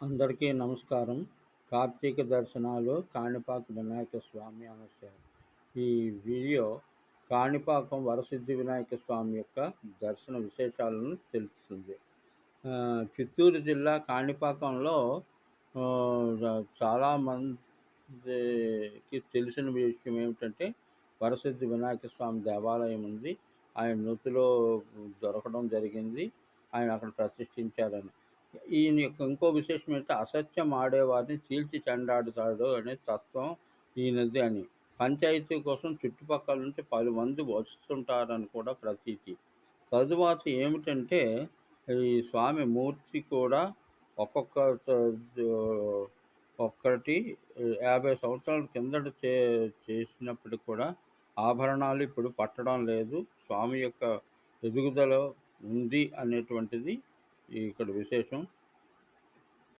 అందరికీ నమస్కారం. కార్తీక దర్శనాలు కాణిపాక వినాయక స్వామి అనస్య ఈ వీడియో కాణిపాకం వరసిద్ధి వినాయక స్వామి యొక్క దర్శన విశేషాలను తెలుస్తుంది చిత్తూరు జిల్లా కాణిపాకంలో చాలామందికి చాలా మందికి తెలిసిన విషయం ఏమిటంటే వరసిద్ధి వినాయక స్వామి దేవాలయం ఉంది. ఆయన నూతిలో దొరకడం జరిగింది. ఆయన అక్కడ ప్రతిష్ఠించారని. ఈయన యొక్క ఇంకో విశేషం ఏంటంటే అసత్యం ఆడేవారిని చీల్చి చెండాడుతాడు అనే తత్వం ఈయనది అని. పంచాయతీ కోసం చుట్టుపక్కల నుంచి పది మంది వస్తుంటారని కూడా ప్రతీతి. తరువాత ఏమిటంటే ఈ స్వామి మూర్తి కూడా ఒక్కొక్క ఒక్కటి యాభై సంవత్సరాల కిందట చే చేసినప్పుడు కూడా ఆభరణాలు ఇప్పుడు పట్టడం లేదు. స్వామి యొక్క ఎదుగుదల ఉంది అనేటువంటిది ఇక్కడ విశేషం